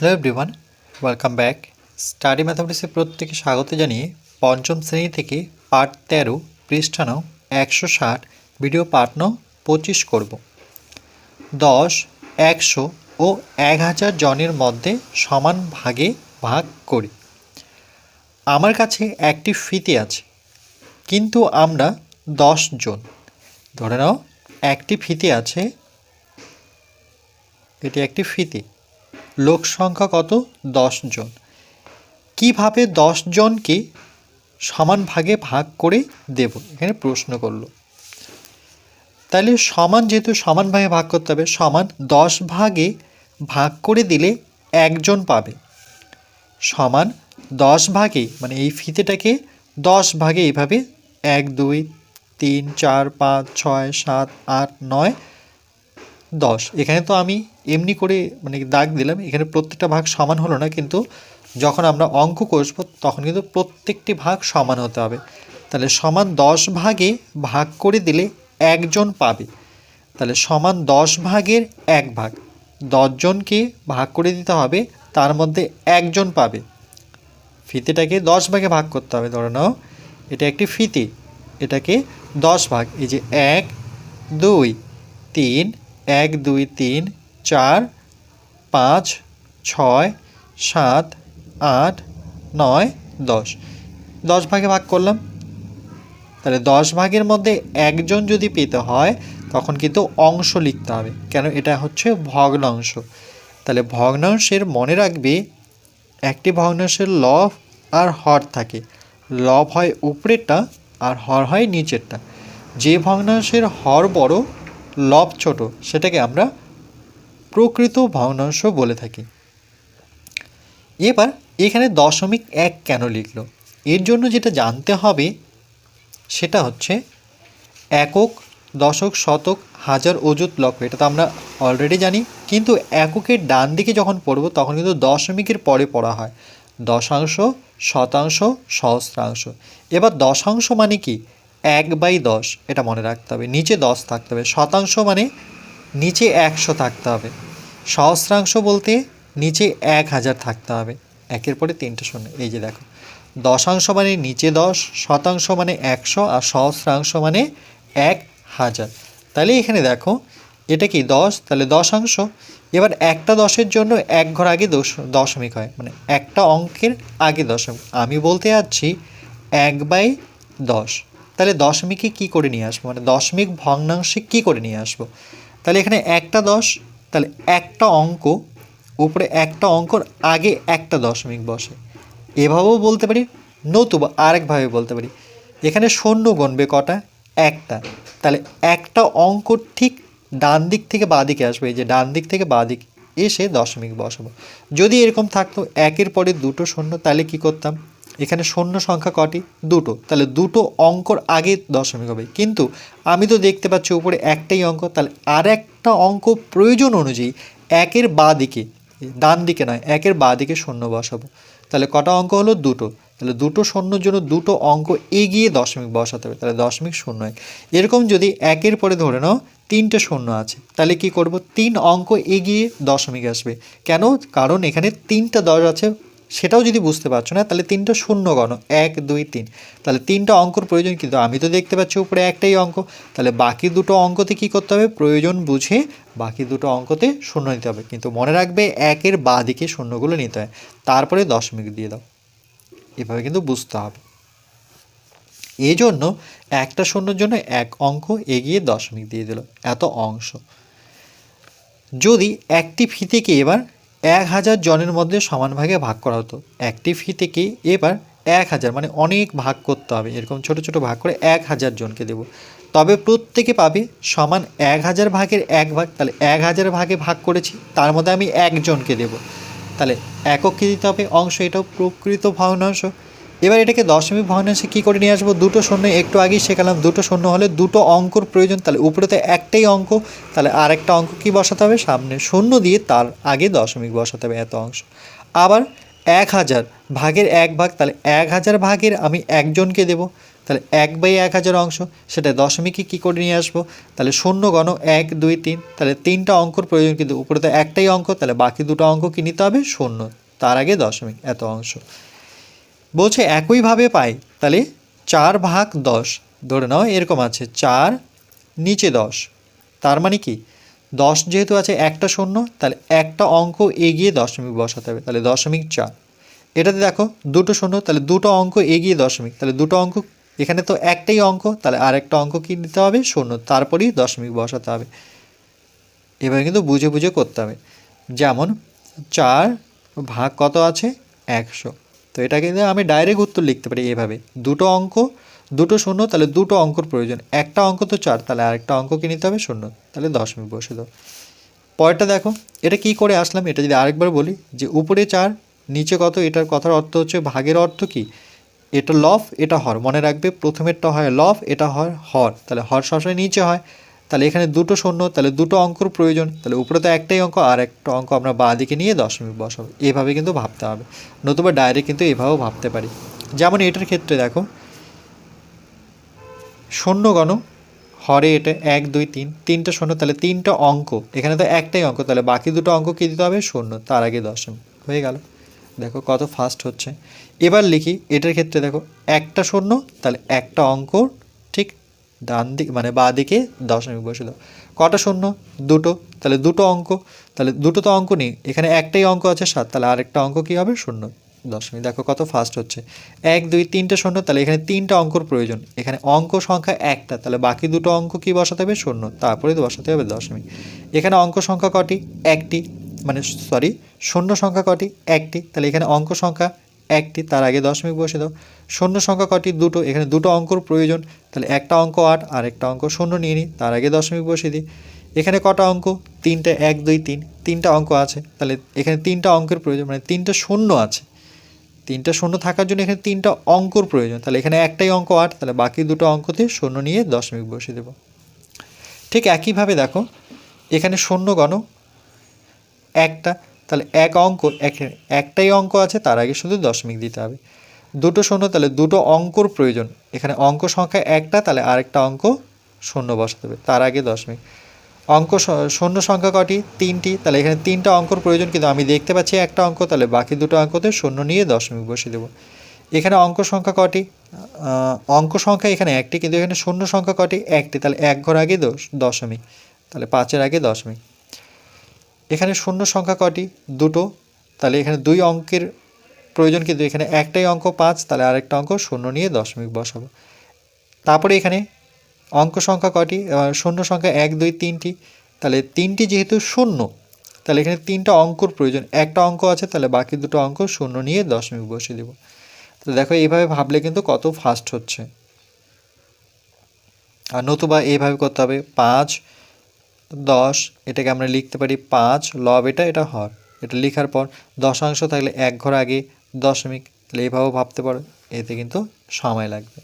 Hello everyone welcome back study ম্যাথামেটিক্সে প্রত্যেকে স্বাগত জানিয়ে পঞ্চম শ্রেণি থেকে পার্ট তেরো, পৃষ্ঠা নং একশো ষাট ভিডিও পার্ট নং পঁচিশ করব। দশ, একশো ও এক হাজার জনের মধ্যে সমান ভাগে ভাগ করি। আমার কাছে একটি ফিতে আছে, কিন্তু আমরা দশ জন। ধরে নাও, একটি ফিতে আছে, এটি একটি ফিতে। লোক সংখ্যা কত? দশ জন। কীভাবে দশ জনকে সমান ভাগে ভাগ করে দেব? এখানে প্রশ্ন করল। তাহলে সমান যেহেতু সমান ভাগে ভাগ করতে হবে, সমান দশ ভাগে ভাগ করে দিলে একজন পাবে। সমান দশ ভাগে মানে এই ফিতেটাকে দশ ভাগে এইভাবে এক, দুই, তিন, চার, পাঁচ, ছয়, সাত, আট, নয় দশ। এখানে তো আমি এমনি করে মানে দাগ দিলাম। এখানে প্রত্যেকটা ভাগ সমান হলো না, কিন্তু যখন আমরা অঙ্ক কষবো, তখন কিন্তু প্রত্যেকটি ভাগ সমান হতে হবে। তাহলে সমান দশ ভাগে ভাগ করে দিলে একজন পাবে। তাহলে সমান দশ ভাগের এক ভাগ। দশজনকে ভাগ করে দিতে হবে, তার মধ্যে একজন পাবে। ফিতেটাকে দশ ভাগে ভাগ করতে হবে, ধরে নাও। এটা একটি ফিতে। এটাকে দশ ভাগ। এই যে এক, দুই, তিন এক, দুই, তিন, চার, পাঁচ, ছয়, সাত, আট, নয়, দশ। দশ ভাগে ভাগ করলাম। তাহলে দশ ভাগের মধ্যে একজন যদি পেতে হয়, তখন কিন্তু অংশ লিখতে হবে। কেন? এটা হচ্ছে ভগ্নাংশ। তাহলে ভগ্নাংশের মনে রাখবে, একটি ভগ্নাংশের লব আর হর থাকে। লব হয় উপরেরটা আর হর হয় নিচেরটা। যে ভগ্নাংশের হর বড় লব ছোট, সেটাকে আমরা প্রকৃত ভগ্নাংশ বলে থাকি। এবার এখানে দশমিক এক কেন লিখলো? এর জন্য যেটা জানতে হবে, সেটা হচ্ছে একক দশক শতক হাজার অযুত লক্ষ এটা তো আমরা অলরেডি জানি, কিন্তু এককের ডান দিকে যখন পড়ব, তখন কিন্তু দশমিকের পরে পড়া হয়। দশাংশ, শতাংশ, সহস্রাংশ। এবার দশাংশ মানে কি? এক বাই দশ, এটা মনে রাখতে হবে। নিচে দশ থাকতে হবে। শতাংশ মানে নিচে একশো থাকতে হবে। সহস্রাংশ বলতে নিচে এক হাজার থাকতে হবে। একের পরে তিনটে শূন্য। এই যে দেখো, দশাংশ মানে নিচে দশ, শতাংশ মানে একশো, আর সহস্রাংশ মানে এক হাজার। তাহলে এখানে দেখো, এটা কি দশ? তাহলে দশাংশ। এবার একটা দশের জন্য এক ঘর আগে দশ, দশমিক হয়। মানে একটা অঙ্কের আগে দশমিক। আমি বলতে যাচ্ছি এক বাই দশ। তাহলে দশমিকে কী করে নিয়ে আসব? মানে দশমিক ভগ্নাংশে কী করে নিয়ে আসব? তাহলে এখানে একটা দশ, তাহলে একটা অঙ্ক, উপরে একটা অঙ্কর আগে একটা দশমিক বসে। এভাবেও বলতে পারি, নতুবা আরেকভাবে বলতে পারি। এখানে শূন্য গণবে কটা? একটা। তাহলে একটা অঙ্ক ঠিক ডান দিক থেকে বাঁ দিকে আসবে, এই যে ডান দিক থেকে বাঁ দিক এসে দশমিক বসাবো। যদি এরকম থাকতো, একের পরে দুটো শূন্য, তাহলে কি করতাম? এখানে শূন্য সংখ্যা কটি? দুটো। তাহলে দুটো অঙ্কর আগে দশমিক হবে। কিন্তু আমি তো দেখতে পাচ্ছি উপরে একটাই অঙ্ক, তাহলে আর একটা অঙ্ক প্রয়োজন অনুযায়ী একের বা দিকে ডান দিকে নয়, একের বা দিকে শূন্য বসাবো। তাহলে কটা অঙ্ক হলো? দুটো। তাহলে দুটো শূন্যর জন্য দুটো অঙ্ক এগিয়ে দশমিক বসাতে হবে। তাহলে দশমিক শূন্য এক। এরকম যদি একের পরে ধরে নাও, তিনটে শূন্য আছে, তাহলে কি করব? তিন অঙ্ক এগিয়ে দশমিক আসবে। কেন? কারণ এখানে তিনটা দশ আছে সেটাও যদি বুঝতে পারছ না, তাহলে তিনটা শূন্য গণ, এক, দুই, তিন। তাহলে তিনটা অঙ্কর প্রয়োজন কিন্তু আমি তো দেখতে পাচ্ছি উপরে একটাই অঙ্ক। তাহলে বাকি দুটো অঙ্কতে কি করতে হবে? প্রয়োজন বুঝে বাকি দুটো অঙ্কতে শূন্য নিতে হবে। কিন্তু মনে রাখবে একের বা দিকে শূন্যগুলো নিতে হয়। তারপরে দশমিক দিয়ে দাও। এভাবে কিন্তু বুঝতে হবে। এই জন্য একটা শূন্যর জন্য এক অঙ্ক এগিয়ে দশমিক দিয়ে দিল। এত অংশ। যদি একটি ফিতেকে এবার এক হাজার জনের মধ্যে সমান ভাগে ভাগ করা হতো। একটি ফি থেকে এবার এক হাজার মানে অনেক ভাগ করতে হবে। এরকম ছোট ছোট ভাগ করে এক হাজার জনকে দেব। তবে প্রত্যেকে পাবে সমান এক হাজার ভাগের এক ভাগ। তাহলে এক হাজার ভাগে ভাগ করেছি, তার মধ্যে আমি একজনকে দেব। তাহলে এককে দিতে হবে? অংশ এটাও প্রকৃত ভগ্নাংশ। এবার এটাকে দশমিক ভগ্নাংশে কী করে নিয়ে আসব? দুটো শূন্য, একটু আগেই শেখালাম, দুটো শূন্য হলে দুটো অঙ্কর প্রয়োজন। তাহলে উপরে তো একটাই অঙ্ক, তাহলে আরেকটা অঙ্ক কী বসাতে হবে? সামনে শূন্য দিয়ে তার আগে দশমিক বসাতে হবে এত অংশ। আবার এক হাজার ভাগের এক ভাগ, তাহলে এক হাজার ভাগের আমি একজনকে দেব। তাহলে এক বাই এক হাজার অংশ, সেটা দশমিকে কী করে নিয়ে আসব? তাহলে শূন্য গণ এক, দুই, তিন, তাহলে তিনটা অঙ্কর প্রয়োজন কিন্তু উপরে তো একটাই অঙ্ক, তাহলে বাকি দুটো অঙ্ক কী নিতে হবে? শূন্য, তার আগে দশমিক এত অংশ। বলছে একইভাবে পাই। তাহলে চার ভাগ দশ। ধরে নাও এরকম আছে, চার নিচে দশ। তার মানে কি? দশ যেহেতু আছে একটা শূন্য, তাহলে একটা অঙ্ক এগিয়ে দশমিক বসাতে হবে। তাহলে দশমিক চার। এটাতে দেখো দুটো শূন্য, তাহলে দুটো অঙ্ক এগিয়ে দশমিক। তাহলে দুটো অঙ্ক, এখানে তো একটাই অঙ্ক, তাহলে আর একটা অঙ্ক কী নিতে হবে? শূন্য। তারপরেই দশমিক বসাতে হবে। এবার কিন্তু বুঝে বুঝে করতে হবে। যেমন চার ভাগ কত আছে? একশো। তো এটা কিন্তু আমি ডাইরেক্ট উত্তর লিখতে পারি এভাবে। দুটো অঙ্ক, দুটো শূন্য, তাহলে দুটো অঙ্কর প্রয়োজন। একটা অঙ্ক তো চার, তাহলে আরেকটা অঙ্ক কি নিতে হবে? শূন্য। তাহলে দশমিক বসে দাও পরেরটা দেখো, এটা কি করে আসলাম? এটা যদি আরেকবার বলি, যে উপরে চার, নিচে কত? এটার কথার অর্থ হচ্ছে ভাগের অর্থ কি? এটা লফ, এটা হর। মনে রাখবে, প্রথমেরটা হয় লফ, এটা হয় হর। তাহলে হর সবসময় নিচে হয়। তাহলে এখানে দুটো শূন্য, তাহলে দুটো অঙ্কর প্রয়োজন। তাহলে উপরে তো একটাই অঙ্ক, আর একটা অঙ্ক আমরা বাঁ দিকে নিয়ে দশমিক বসাবো। এভাবে কিন্তু ভাবতে হবে। নতুবা ডাইরেক্ট কিন্তু এভাবেও ভাবতে পারি। যেমন এটার ক্ষেত্রে দেখো, শূন্য গণ, হরে এটা এক, দুই, তিন, তিনটা শূন্য, তাহলে তিনটা অঙ্ক। এখানে তো একটাই অঙ্ক, তাহলে বাকি দুটো অঙ্ক কী দিতে হবে? শূন্য, তার আগে দশমিক। হয়ে গেল। দেখো কত ফাস্ট হচ্ছে। এবার লিখি, এটার ক্ষেত্রে দেখো, একটা শূন্য, তাহলে একটা অঙ্ক ঠিক ডান দিক মানে বা দিকে দশমিক বসে দাও কটা শূন্য? দুটো। তাহলে দুটো অঙ্ক। তাহলে দুটো তো অঙ্ক নেই। এখানে একটাই অঙ্ক আছে, সাত। তাহলে আরেকটা অঙ্ক কী হবে? শূন্য দশমিক। দেখো কত ফাস্ট হচ্ছে। এক, দুই, তিনটে শূন্য। তাহলে এখানে তিনটা অঙ্কর প্রয়োজন। এখানে অঙ্ক সংখ্যা একটা। তাহলে বাকি দুটো অঙ্ক কি বসাতে হবে? শূন্য। তারপরে তো বসাতে হবে দশমিক। এখানে অঙ্ক সংখ্যা কটি? একটি। মানে সরি শূন্য সংখ্যা কটি? একটি। তাহলে এখানে অঙ্ক সংখ্যা একটি, তার আগে দশমিক বসে দাও। শূন্য সংখ্যা কটি? দুটো। এখানে দুটো অঙ্কর প্রয়োজন। তাহলে একটা অঙ্ক আট আর একটা অঙ্ক শূন্য নিয়ে নিই তার আগে দশমিক বসিয়ে দিই। এখানে কটা অঙ্ক? তিনটে, এক, দুই, তিন। তিনটা অঙ্ক আছে। তাহলে এখানে তিনটা অঙ্কের প্রয়োজন। মানে তিনটা শূন্য আছে। তিনটা শূন্য থাকার জন্য এখানে তিনটা অঙ্কর প্রয়োজন। তাহলে এখানে একটাই অঙ্ক আট। তাহলে বাকি দুটো অঙ্কতে শূন্য নিয়ে দশমিক বসিয়ে দেব। ঠিক একইভাবে দেখো, এখানে শূন্য গণ। একটা তাহলে এক অঙ্ক, এক- একটাই অঙ্ক আছে, তার আগে শুধু দশমিক দিতে হবে। দুটো শূন্য, তাহলে দুটো অঙ্কর প্রয়োজন। এখানে অঙ্ক সংখ্যা একটা, তাহলে আরেকটা অঙ্ক শূন্য বসাতে হবে, তার আগে দশমিক। অঙ্ক শূন্য সংখ্যা কটি? তিনটি। তাহলে এখানে তিনটা অঙ্কর প্রয়োজন, কিন্তু আমি দেখতে পাচ্ছি একটা অঙ্ক, তাহলে বাকি দুটো অঙ্কতে শূন্য নিয়ে দশমিক বসিয়ে দেবো। এখানে অঙ্ক সংখ্যা কটি? অঙ্ক সংখ্যা এখানে একটি, কিন্তু এখানে শূন্য সংখ্যা কটি? একটি, তাহলে এক ঘর আগে দশ, দশমিক। তাহলে পাঁচের আগে দশমিক। এখানে শূন্য সংখ্যা কটি দুটো। তাহলে এখানে দুই অঙ্কের প্রয়োজন কিন্তু এখানে একটাই অঙ্ক পাঁচ, তাহলে আরেকটা অঙ্ক শূন্য নিয়ে দশমিক বসাবো। তারপরে এখানে অঙ্ক সংখ্যা কটি শূন্য সংখ্যা এক, দুই, তিনটি। তাহলে তিনটি যেহেতু শূন্য, তাহলে এখানে তিনটা অঙ্কর প্রয়োজন। একটা অঙ্ক আছে, তাহলে বাকি দুটো অঙ্ক শূন্য নিয়ে দশমিক বসিয়ে দেবো। তো দেখো, এইভাবে ভাবলে কিন্তু কত ফাস্ট হচ্ছে। আর নতুবা এইভাবে করতে হবে পাঁচ দশ, এটাকে আমরা লিখতে পারি পাঁচ, লব এটা এটা হর। এটা লেখার পর দশাংশ থাকলে এক ঘর আগে দশমিক, তাহলে এইভাবেও ভাবতে পারো, এতে কিন্তু সময় লাগবে।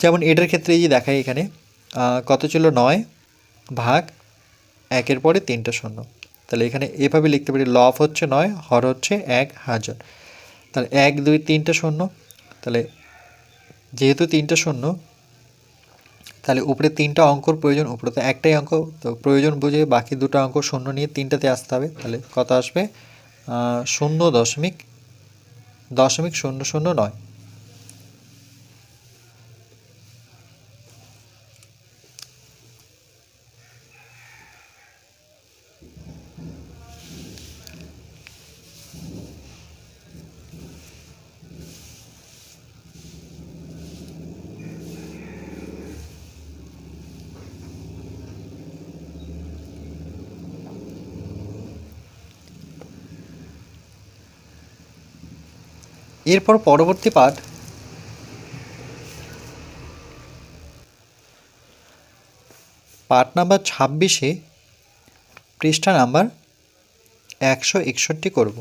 যেমন এটার ক্ষেত্রে এই যে দেখাই এখানে কত ছিল নয় ভাগ একের পরে তিনটা শূন্য। তাহলে এখানে এভাবে লিখতে পারি, লব হচ্ছে নয়, হর হচ্ছে এক, হাজার। তাহলে এক, দুই, তিনটা শূন্য। তাহলে যেহেতু তিনটা শূন্য, তাহলে উপরে তিনটা অঙ্কর প্রয়োজন, উপরে তো একটাই অঙ্ক, তো প্রয়োজন বুঝে বাকি দুটো অঙ্ক শূন্য নিয়ে তিনটাতে আসতে হবে। তাহলে কত আসবে? শূন্য দশমিক দশমিক শূন্য শূন্য নয়। এরপর পরবর্তী পাঠ। পাঠ নাম্বার ছাব্বিশে পৃষ্ঠা নাম্বার একশো একষট্টি করব।